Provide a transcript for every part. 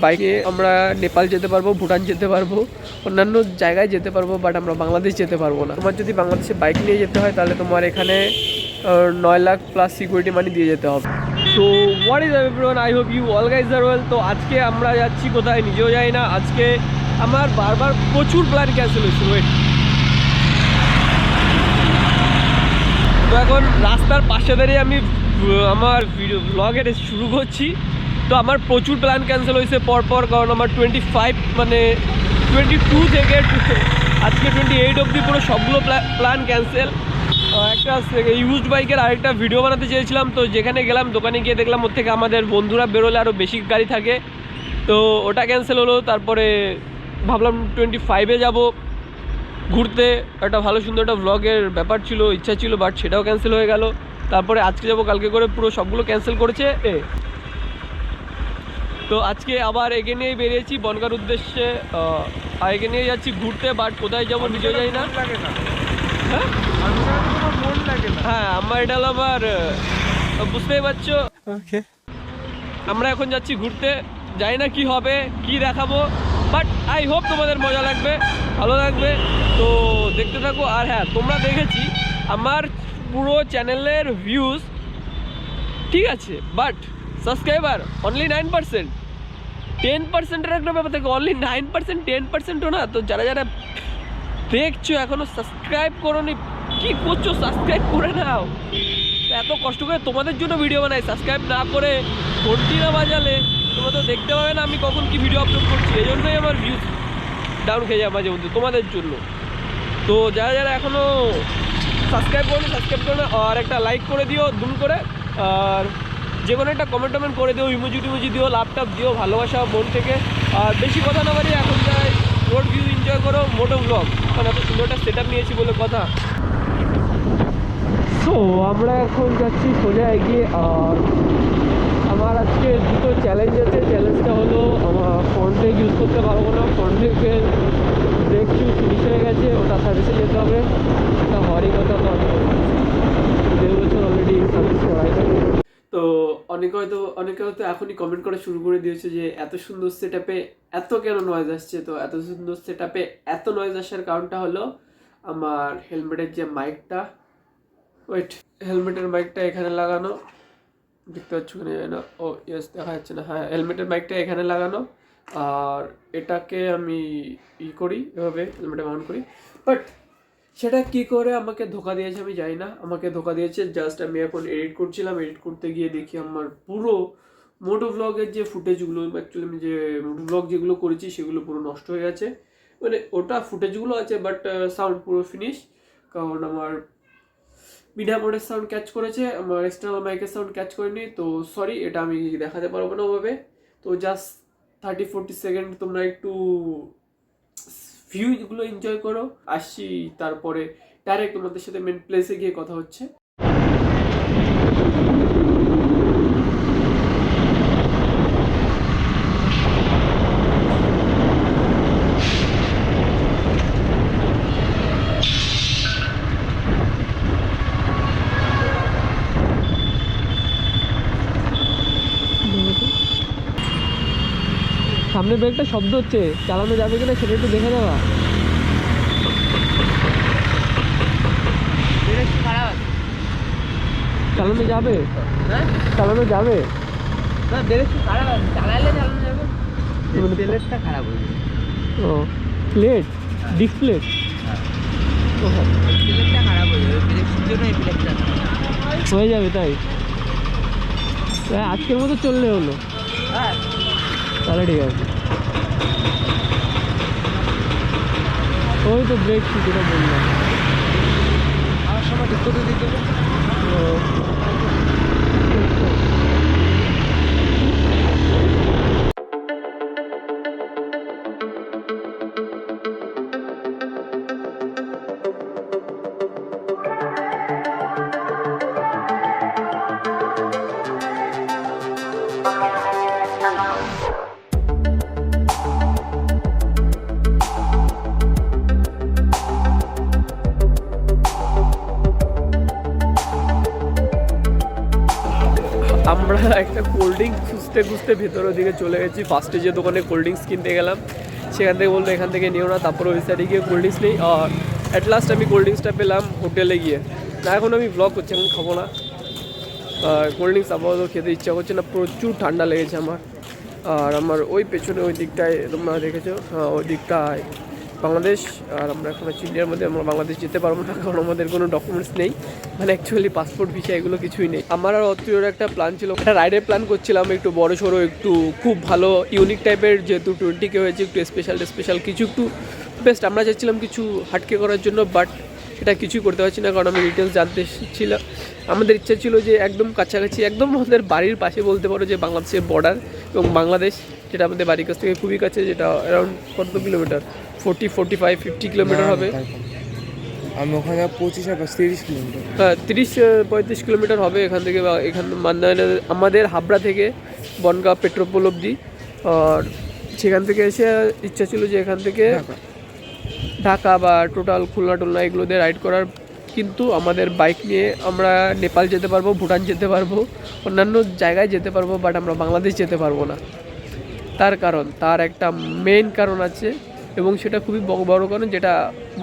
বাইকে আমরা নেপাল যেতে পারব, ভুটান যেতে পারব, অন্যান্য জায়গায় যেতে পারব বাট আমরা বাংলাদেশ যেতে পারব না। তোমার যদি বাংলাদেশে বাইক নিয়ে যেতে হয়, তাহলে তোমার এখানে নয় লাখ প্লাস সিকিউরিটি মানি দিয়ে যেতে হবে। তো what is everyone I hope you all guys R well তো আজকে আমরা যাচ্ছি কোথায় নিজেও যাই না। আজকে আমার বারবার প্রচুর প্ল্যান ক্যান্সেল হয়েছে ওয়েট তো এখন রাস্তার পাশে দাঁড়িয়ে আমি আমার ভিডিও ব্লগের শুরু করছি। তো আমার প্রচুর প্ল্যান ক্যান্সেল হয়েছে, পরপর কারণ আমার টোয়েন্টি ফাইভ মানে টোয়েন্টি টু থেকে আজকে টোয়েন্টি এইট অবধি পুরো সবগুলো প্ল্যান ক্যান্সেল একটা ইউজড বাইকের আরেকটা ভিডিও বানাতে চেয়েছিলাম, তো যেখানে গেলাম, দোকানে গিয়ে দেখলাম ওর থেকে আমাদের বন্ধুরা বেরোলে আরও বেশি গাড়ি থাকে। তো ওটা ক্যান্সেল হলো, তারপরে ভাবলাম টোয়েন্টি ফাইভে যাব ঘুরতে। একটা ভালো সুন্দর একটা ব্লগের ব্যাপার ছিল, ইচ্ছা ছিল বাট সেটাও ক্যান্সেল হয়ে গেল। তারপরে আজকে যাব, কালকে করে পুরো সবগুলো ক্যান্সেল করেছে, এ। তো আজকে আবার এগে নিয়েই বেরিয়েছি বনগার উদ্দেশ্যে এগে নিয়ে যাচ্ছি ঘুরতে বাট কোথায় যাব নিজেও যাই না। হ্যাঁ? হ্যাঁ আমার এটা হলো আবার বুঝতেই পারছ? আমরা এখন যাচ্ছি ঘুরতে জানি না কি হবে কি দেখাবো বাট আই হোপ তোমাদের মজা লাগবে ভালো লাগবে। তো দেখতে থাকো আর হ্যাঁ তোমরা দেখেছি আমার পুরো চ্যানেলের ভিউজ ঠিক আছে but subscriber only nine percent ten পার্সেন্টের একটা ব্যাপার থাকে অনলি নাইন পার্সেন্ট টেন পার্সেন্টও না। তো যারা যারা দেখছ এখনও সাবস্ক্রাইব করোনি, কি করছ? সাবস্ক্রাইব করে নাও। এত কষ্ট করে তোমাদের জন্য ভিডিও বানাই। সাবস্ক্রাইব না করে ঘন্টি না বাজালে, তোমরা তো দেখতে পাবে না আমি কখন কি ভিডিও আপলোড করছি। এই জন্যই আমার ভিউজ ডাউন খেয়ে যায় মাঝে মধ্যে তোমাদের জন্য। তো যারা যারা এখনও সাবস্ক্রাইব করো সাবস্ক্রাইব করো আর একটা লাইক করে দিও দুম করে, আর যে কোনো একটা কমেন্ট টমেন্ট করে দিও ইমোজি টিমোজি দিও ল্যাপটপ দিও ভালোবাসা মন থেকে। আর বেশি কথা না বাড়ি এখন রোড ভিউ এনজয় করো, মোটো ব্লগ কারণ এত সুন্দর একটা সেট নিয়েছি বলে কথা। সো আমরা এখন যাচ্ছি সোজা এগিয়ে, আর আমার আজকে দুটো চ্যালেঞ্জ আছে। চ্যালেঞ্জটা হলো, আমার ফ্রন্ট ইউজ করতে পারব না। ফ্রন্ট ব্রেকের ব্রেক শু ফিনিশ হয়ে গেছে, ওটা সার্ভিসে যেতে হবে এটা হওয়ারই কথা তো আমি দেড় বছর অলরেডি সার্ভিস করাই তো অনেকে হয়তো অনেকে হয়তো এখনই কমেন্ট করা শুরু করে দিয়েছে যে এত সুন্দর সেট এত কেন নয়েজ আসছে? তো এত সুন্দর সেট এত নয়েজ আসার কারণটা হলো আমার হেলমেটের যে মাইকটা ওয়েট হেলমেটের মাইকটা এখানে লাগানো। দেখতে পাচ্ছ জানি না। ও ইয়েস দেখা যাচ্ছে না। হ্যাঁ হেলমেটের মাইকটা এখানে লাগানো। আর এটাকে আমি ই করি, এভাবে হেলমেটে মাউন্ট করি। বাট সেটা কি করে আমাকে ধোকা দিয়েছে আমি জানি না। আমাকে ধোকা দিয়েছে জাস্ট আমি এখন এডিট করছিলাম এডিট করতে গিয়ে দেখি আমার পুরো মোটো ব্লগের যে ফুটেজগুলো অ্যাকচুয়ালি আমি যে মোটো ব্লগ যেগুলো করেছি সেগুলো পুরো নষ্ট হয়ে গেছে। মানে ওটা ফুটেজগুলো আছে বাট সাউন্ড পুরো ফিনিশ কারণ আমার মিডিয়া মোডের সাউন্ড ক্যাচ করেছে, আমার এক্সটার্নাল মাইকের সাউন্ড ক্যাচ করেনি। তো সরি এটা আমি দেখাতে পারব না ওভাবে। তো জাস্ট থার্টি ফোর্টি সেকেন্ড তোমরা একটু ভিউগুলো এনজয় করো। আসছি তারপরে ডাইরেক্ট তোমাদের সাথে মেন প্লেসে গিয়ে কথা হচ্ছে। সামনে ব্রেকটা শব্দ হচ্ছে। চালানো যাবে কিনা সেটা একটু দেখে দেওয়া চালানো যাবে। হ্যাঁ? চালানো যাবে। না খারাপ? চালালে চালানো যাবে। খারাপ যাবে। ও প্লেট হ্যাঁ, হয়ে। যাবে। ব্রেকটা হয়ে যাবে তাই? আজকের মতো চললে হলো। হ্যাঁ। তাহলে ঠিক আছে। ওই তো ব্রেক যেটা বললাম। আমার সময় করতে দিতে আমরা একটা কোল্ড ড্রিঙ্ক খুঁজতে খুঁজতে ভেতরের দিকে চলে গেছি। ফার্স্টে যে দোকানে কোল্ড ড্রিঙ্কস কিনতে গেলাম। সেখান থেকে বলল এখান থেকে নিও না। তারপরে ওই সাইডে গিয়ে কোল্ড ড্রিঙ্কস নেই। আর অ্যাট লাস্ট আমি কোল্ড ড্রিঙ্কসটা পেলাম হোটেলে গিয়ে। না এখন আমি ব্লগ করছি এখন খাব না। কোল্ড ড্রিঙ্কস আপাতত খেতে ইচ্ছা করছে না প্রচুর ঠান্ডা লেগেছে আমার। আর আমার ওই পেছনে ওই দিকটায় তোমরা দেখেছ? হ্যাঁ, ওই দিকটায়। বাংলাদেশ আর আমরা এখন আছি ইন্ডিয়ার মধ্যে, আমরা বাংলাদেশ যেতে পারব না, কারণ আমাদের কোনো ডকুমেন্টস নেই। মানে অ্যাকচুয়ালি পাসপোর্ট ভিসা এগুলো কিছুই নেই। আমার আর অত্রিয়র একটা প্ল্যান ছিল, একটা রাইডের প্ল্যান করছিলাম, একটু বড় সড়ো, একটু খুব ভালো ইউনিক টাইপের যেহেতু টোয়েন্টি কে হয়েছে, একটু স্পেশাল স্পেশাল কিছু, একটু বেস্ট আমরা চাচ্ছিলাম কিছু হাটকে করার জন্য বাট সেটা কিছুই করতে পারছি না, কারণ আমি ডিটেলস জানতে ছিল আমাদের ইচ্ছা ছিল যে একদম কাছাকাছি, একদম আমাদের বাড়ির পাশে বলতে পারো যে বাংলাদেশের বর্ডার এবং বাংলাদেশ, যেটা আমাদের বাড়ির কাছ থেকে খুবই কাছে, যেটা অ্যারাউন্ড কত kilometre? Forty forty five fifty kilometre হবে। আমি ওখানে পঁচিশ আর তিরিশ কিলোমিটার হ্যাঁ তিরিশ পঁয়ত্রিশ কিলোমিটার হবে এখান থেকে বা এখান মানে আমাদের হাবড়া থেকে বনগাঁ পেট্রোপোল অবধি। আর সেখান থেকে এসে ইচ্ছা ছিল যে এখান থেকে ঢাকা। বা টোটাল খুলনা টুলনা এগুলো দিয়ে রাইড করার। কিন্তু আমাদের বাইক নিয়ে আমরা নেপাল যেতে পারব ভুটান যেতে পারব অন্যান্য জায়গায় যেতে পারব বাট আমরা বাংলাদেশ যেতে পারব না। তার কারণ তার একটা মেইন কারণ আছে। এবং সেটা খুবই বড় কারণ যেটা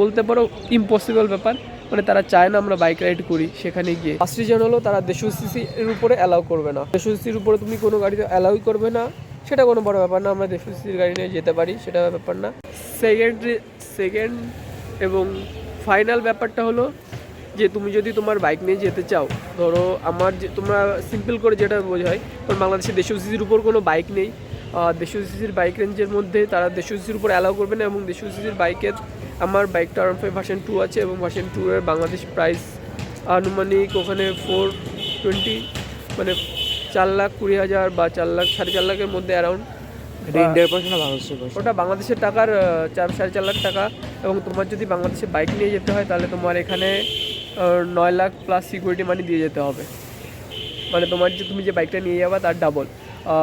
বলতে পারো ইম্পসিবল ব্যাপার। মানে তারা চায় না আমরা বাইক রাইড করি সেখানে গিয়ে। ফার্স্ট রিজন হলো তারা দেড়শো সিসি এর উপরে অ্যালাউ করবে না। দেড়শো সিসির উপরে তুমি কোনো গাড়িতে অ্যালাউই করবে না। সেটা কোনো বড় ব্যাপার না, আমরা দেড়শো সিসির গাড়ি নিয়ে যেতে পারি, সেটা ব্যাপার না। সেকেন্ড সেকেন্ড এবং ফাইনাল ব্যাপারটা হলো যে তুমি যদি তোমার বাইক নিয়ে যেতে চাও, ধরো আমার যে, তোমরা সিম্পল করে যেটা বোঝায় কারণ বাংলাদেশে দেড়শো সিসির উপর কোনো বাইক নেই। দেড়শো সিসির বাইক রেঞ্জের মধ্যে তারা দেড়শো সিসির উপর অ্যালাউ করবে না এবং দেড়শো সিসির বাইকের আমার বাইকটা আরাম ফাইভ ভার্সন টু আছে এবং ভার্সন টু এর বাংলাদেশ প্রাইস আনুমানিক ওখানে ফোর টোয়েন্টি মানে চার লাখ কুড়ি হাজার বা চার লাখ সাড়ে চার লাখের মধ্যে অ্যারাউন্ড ওটা বাংলাদেশের টাকার চার সাড়ে চার লাখ টাকা এবং তোমার যদি বাংলাদেশে বাইক নিয়ে যেতে হয় তাহলে তোমার এখানে নয় লাখ প্লাস সিকিউরিটি মানি দিয়ে যেতে হবে। মানে তোমার যে তুমি যে বাইকটা নিয়ে যাবা তার ডাবল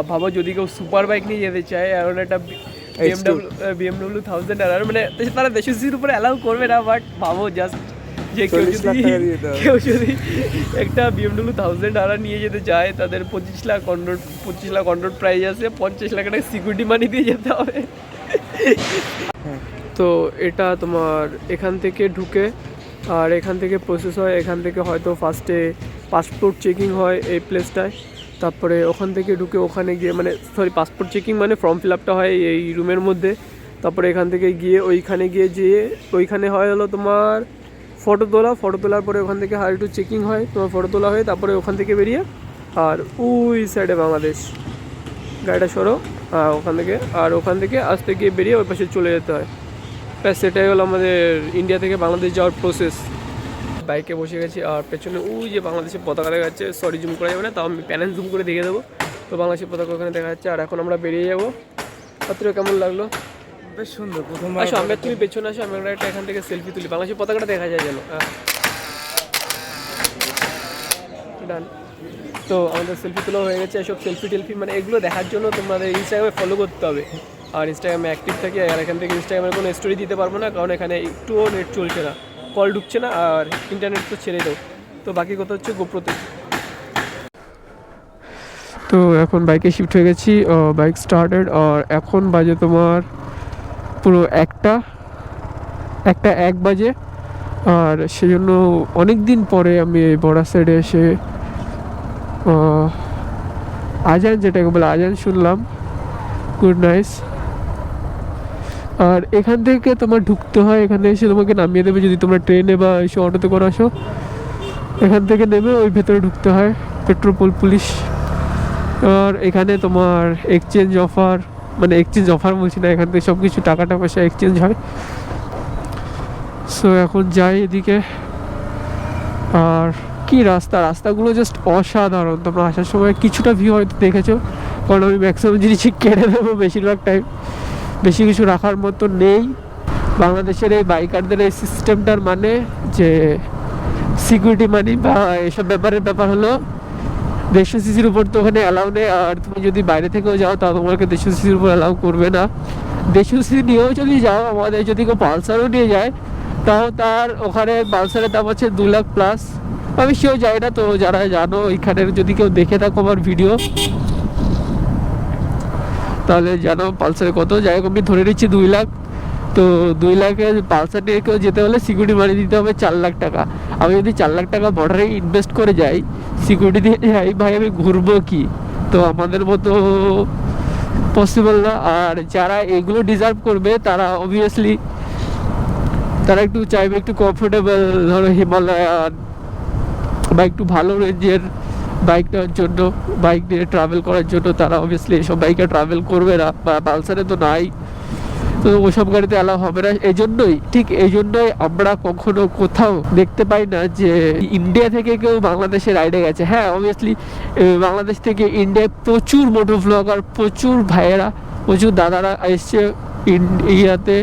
ভাবো যদি কেউ সুপার বাইক নিয়ে যেতে চায় এখন একটা বিএমডাব্লিউ বিএমডাব্লিউ থাউজেন্ড আর মানে তারা দেশ সিসির উপরে অ্যালাউ করবে না বাট ভাবো জাস্ট যে কেউ যদি। কেউ যদি একটা বিএমডাব্লিউ থাউজেন্ড আর নিয়ে যেতে চায় তাদের পঁচিশ লাখ অন্ড্রয়েড পঁচিশ লাখ অন্ড্রয়েড প্রাইস আছে পঞ্চাশ লাখ টাকা সিকিউরিটি মানি দিয়ে যেতে হবে। হ্যাঁ। তো এটা তোমার এখান থেকে ঢুকে আর এখান থেকে প্রসেস হয় এখান থেকে হয়তো ফার্স্টে পাসপোর্ট চেকিং হয় এই প্লেসটায় তারপরে ওখান থেকে ঢুকে ওখানে গিয়ে মানে সরি পাসপোর্ট চেকিং মানে ফর্ম ফিল আপটা হয় এই রুমের মধ্যে। তারপরে এখান থেকে গিয়ে ওইখানে গিয়ে যেয়ে ওইখানে হয় হলো তোমার ফটো তোলা। ফটো তোলার পরে ওখান থেকে আর একটু চেকিং হয়, তোমার ফটো তোলা হয় তারপরে ওখান থেকে বেরিয়ে আর ওই সাইডে বাংলাদেশ। গাড়িটা সরো। আর ওখান থেকে। আর ওখান থেকে আসতে গিয়ে বেরিয়ে ওই পাশে চলে যেতে হয়। ব্যাস সেটাই হলো আমাদের ইন্ডিয়া থেকে বাংলাদেশ যাওয়ার প্রসেস বাইকে বসে গেছি আর পেছনে ওই যে বাংলাদেশের পতাকা দেখা যাচ্ছে। সরি জুম করা যাবে না তাও আমি প্যানেল জুম করে দেখে দেবো। তো বাংলাদেশের পতাকা ওখানে দেখা যাচ্ছে আর এখন আমরা বেরিয়ে যাব। পাত্র কেমন লাগল? বেশ সুন্দর প্রথমবার আসো আমরা তুমি পেছনে আসো আমরা একটা এখান থেকে সেলফি তুলি। বাংলাদেশের পতাকাটা দেখা যায় যেন। ডান তো আমাদের সেলফি তোলা হয়ে গেছে এসব সেলফি টেলফি মানে এগুলো দেখার জন্য তোমাদের ইনস্টাগ্রামে ফলো করতে হবে। আর ইনস্টাগ্রামে অ্যাক্টিভ থাকি আর এখান থেকে ইনস্টাগ্রামে কোনো স্টোরি দিতে পারব না কারণ এখানে একটুও নেট চলছে না। কল ঢুকছে না, আর ইন্টারনেট তো ছেড়ে দাও। তো বাকি কথা হচ্ছে গোপ্রোতে তো এখন বাইকে শিফট হয়ে গেছি বাইক স্টার্টেড আর এখন বাজে তোমার পুরো একটা একটা এক বাজে। আর সেজন্য অনেক দিন পরে আমি এই বর্ডার সাইডে এসে আজান যেটাকে বলে আজান শুনলাম। গুড নাইস আর এখান থেকে তোমার ঢুকতে হয়, এখানে এসে তোমাকে নামিয়ে দেবে যদি তোমরা ট্রেনে বা এসে অটোতে করে আসো। এখান থেকে নেমে ওই ভেতরে ঢুকতে হয় পেট্রোপোল পুলিশ আর এখানে তোমার এক্সচেঞ্জ অফার মানে এক্সচেঞ্জ অফার বলছি না, এখান থেকে সব কিছু টাকাটা পয়সা এক্সচেঞ্জ হয়। সো এখন যাই এদিকে। আর কি রাস্তা? রাস্তাগুলো জাস্ট অসাধারণ। তোমরা আসার সময় কিছুটা ভিউ হয়তো দেখেছ, কারণ আমি ম্যাক্সিমাম জিনিসই কেড়ে দেবো বেশিরভাগ টাইম বেশি কিছু রাখার মতো নেই। বাংলাদেশের এই বাইকারদের এই সিস্টেমটার মানে যে সিকিউরিটি মানি বা এসব ব্যাপারের ব্যাপার হলো দেড়শো সিসির উপর তো ওখানে অ্যালাউ নেই। আর তুমি যদি বাইরে থেকেও যাও, তাও তোমাকে দেড়শো সিসির উপর অ্যালাউ করবে না। দেড়শো সিসি নিয়েও যদি যাও, আমাদের যদি কেউ পালসারও নিয়ে যায়, তাও তার ওখানে পালসারের দাম আছে দু লাখ প্লাস আমি সেও যাই না তো, যারা জানো, ওইখানের যদি কেউ দেখে থাকো আমার ভিডিও তাহলে জানো পালসারে কত? হোক, আমি ধরে নিচ্ছি দুই লাখ। তো দুই লাখে পালসার নিয়ে কেউ যেতে হলে সিকিউরিটি মানি দিতে হবে চার লাখ টাকা। আমি যদি চার লাখ টাকা বর্ডারে ইনভেস্ট করে যাই সিকিউরিটি দিয়ে যাই ভাই, আমি ঘুরবো কি? তো আমাদের মতো পসিবল না। আর যারা এগুলো ডিজার্ভ করবে, তারা অবভিয়াসলি তারা একটু চাইবে একটু কমফোর্টেবল ধরো হিমালয়ান বা একটু ভালো রেঞ্জের বাইক নেওয়ার জন্য বাইক নিয়ে ট্রাভেল করার জন্য তারা অবভিয়াসলি এসব বাইকে ট্রাভেল করবে না বা পালসারে তো নাই। তো ওসব গাড়িতে অ্যালাউ হবে না। এই জন্যই ঠিক এই জন্যই আমরা কখনো কোথাও দেখতে পাই না যে ইন্ডিয়া থেকে কেউ বাংলাদেশে রাইডে গেছে। হ্যাঁ অবভিয়াসলি বাংলাদেশ থেকে ইন্ডিয়ায় প্রচুর মোটো ব্লগার প্রচুর ভাইয়েরা, প্রচুর দাদারা এসছে ইন্ডিয়াতে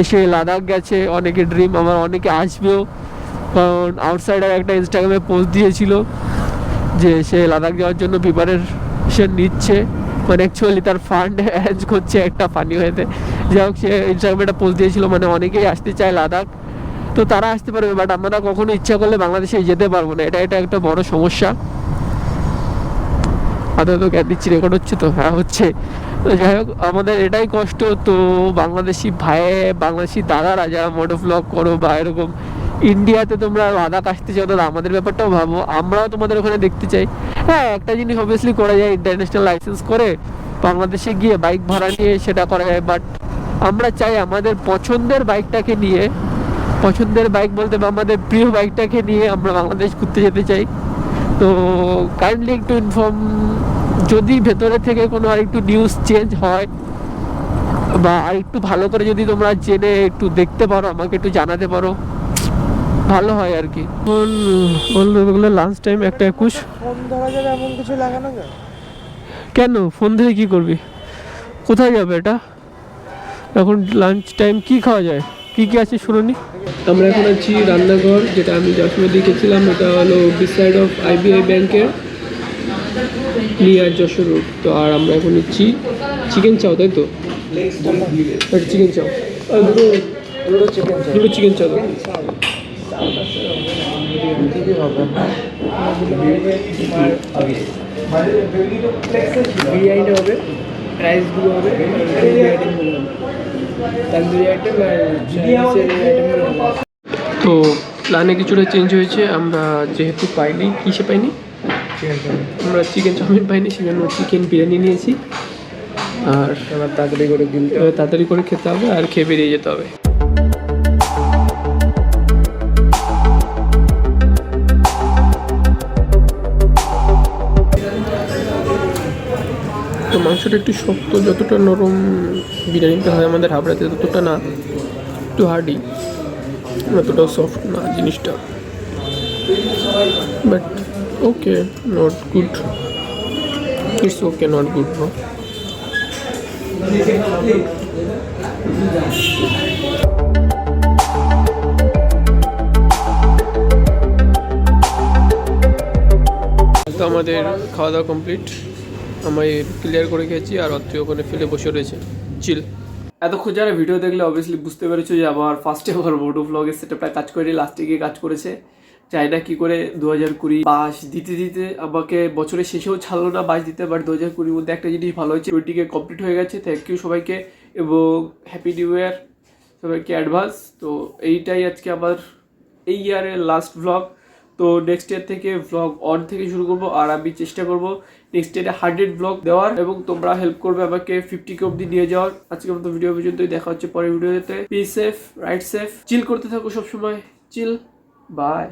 এসে লাদাখ গেছে, অনেকে ড্রিম আমার অনেকে আসবেও। কারণ আউটসাইডার একটা ইনস্টাগ্রামে পোস্ট দিয়েছিল। যে সে লাদাখ যাওয়ার জন্য প্রিপারেশন নিচ্ছে। মানে অ্যাকচুয়ালি তার ফান্ড অ্যারেঞ্জ করছে একটা ফানি হয়েতে যাই হোক, সে ইনস্টাগ্রামে একটা পোস্ট দিয়েছিল মানে অনেকেই আসতে চায় লাদাখ। তো তারা আসতে পারবে বাট আমরা কখনো ইচ্ছা করলে বাংলাদেশে যেতে পারব না। এটা এটা একটা বড় সমস্যা। আদৌ তো জ্ঞান দিচ্ছি রেকর্ড হচ্ছে তো হ্যাঁ হচ্ছে। তো যাই হোক, আমাদের এটাই কষ্ট। তো বাংলাদেশি ভাই, বাংলাদেশি দাদারা, যারা মোটো ব্লগ করো বা এরকম ইন্ডিয়াতে তোমরা লাদাখ আসতে চাও তো আমাদের ব্যাপারটাও ভাবো। আমরাও তোমাদের ওখানে দেখতে চাই। হ্যাঁ একটা জিনিস অবভিয়াসলি করা যায় ইন্টারন্যাশনাল লাইসেন্স করে বাংলাদেশে গিয়ে বাইক ভাড়া নিয়ে সেটা করা যায়। বাট আমরা চাই আমাদের পছন্দের বাইকটাকে নিয়ে, পছন্দের বাইক বলতে বা আমাদের প্রিয় বাইকটাকে নিয়ে আমরা বাংলাদেশ ঘুরতে যেতে চাই। তো কাইন্ডলি একটু ইনফর্ম যদি ভেতরে থেকে কোনো আর একটু নিউজ চেঞ্জ হয়, বা আর একটু ভালো করে যদি তোমরা জেনে একটু দেখতে পারো, আমাকে একটু জানাতে পারো। ভালো হয় আর কি। বলল লাঞ্চ টাইম একটা একুশ। ফোন ধরা যাবে এমন কিছু লাগানো যায়? কেন? ফোন ধরে কি করবি? কোথায় যাবে এটা? এখন লাঞ্চ টাইম কি খাওয়া যায়? কি কি আছে শুনুনি? আমরা এখন আছি রান্নাঘর যেটা আমি যশোরে দেখেছিলাম এটা হলো বিসাইড অফ আইবিআই ব্যাংকের নিয়ার যশোর রোড তো আর আমরা এখন নিচ্ছি চিকেন চাও তাই তো? চিকেন চাও দুটো চিকেন দুটো চিকেন চাও। বিরিয়ানিটা হবে রাইসগুলো হবে তন্দুরি আইটেম আর তো প্ল্যানে কিছুটা চেঞ্জ হয়েছে আমরা যেহেতু পাইনি কিসে পাইনি? আমরা চিকেন চাউমিন পাইনি সেজন্য চিকেন বিরিয়ানি নিয়েছি। আর এবার তাড়াতাড়ি করে তাড়াতাড়ি করে খেতে হবে আর খেয়ে বেরিয়ে যেতে হবে। তো মাংসটা একটু শক্ত, যতটা নরম বিরিয়ানিটা হয় আমাদের হাবড়াতে, ততটা না একটু হার্ডি অতটাও সফট না জিনিসটা। But okay not good it's okay not good bro আমাদের খাওয়া দাওয়া কমপ্লিট আমি ক্লিয়ার করে খেয়েছি আর অত্রি ওখানে ফেলে বসে রয়েছে। চিল এতক্ষণ যারা ভিডিও দেখলে অবভিয়াসলি বুঝতে পেরেছ যে আমার ফার্স্টে আমার মোটো ব্লগের সেটআপটা কাজ করে লাস্টে গিয়ে কাজ করেছে। চাই না কী করে দু হাজার কুড়ি বাস দিতে দিতে আমাকে বছরের শেষেও ছাড়লো না বাস দিতে বাট দু হাজার কুড়ির মধ্যে একটা জিনিস ভালো হয়েছে টোয়েন্টিকে কমপ্লিট হয়ে গেছে। থ্যাংক ইউ সবাইকে এবং হ্যাপি নিউ ইয়ার সবাইকে অ্যাডভান্স তো এইটাই আজকে আমার এই ইয়ারের লাস্ট ব্লগ তো নেক্সট ইয়ার থেকে ব্লগ অন থেকে শুরু করব, আর আমি চেষ্টা করব নেক্সট ডে হান্ড্রেড ব্লগ দেওয়ার এবং তোমরা হেল্প করবে আমাকে ফিফটি কে অব্দি নিয়ে যাওয়ার। আজকে মতো ভিডিও পর্যন্তই, দেখা হচ্ছে পরের ভিডিওতে be safe right safe chill করতে থাকো সবসময়। চিল বাই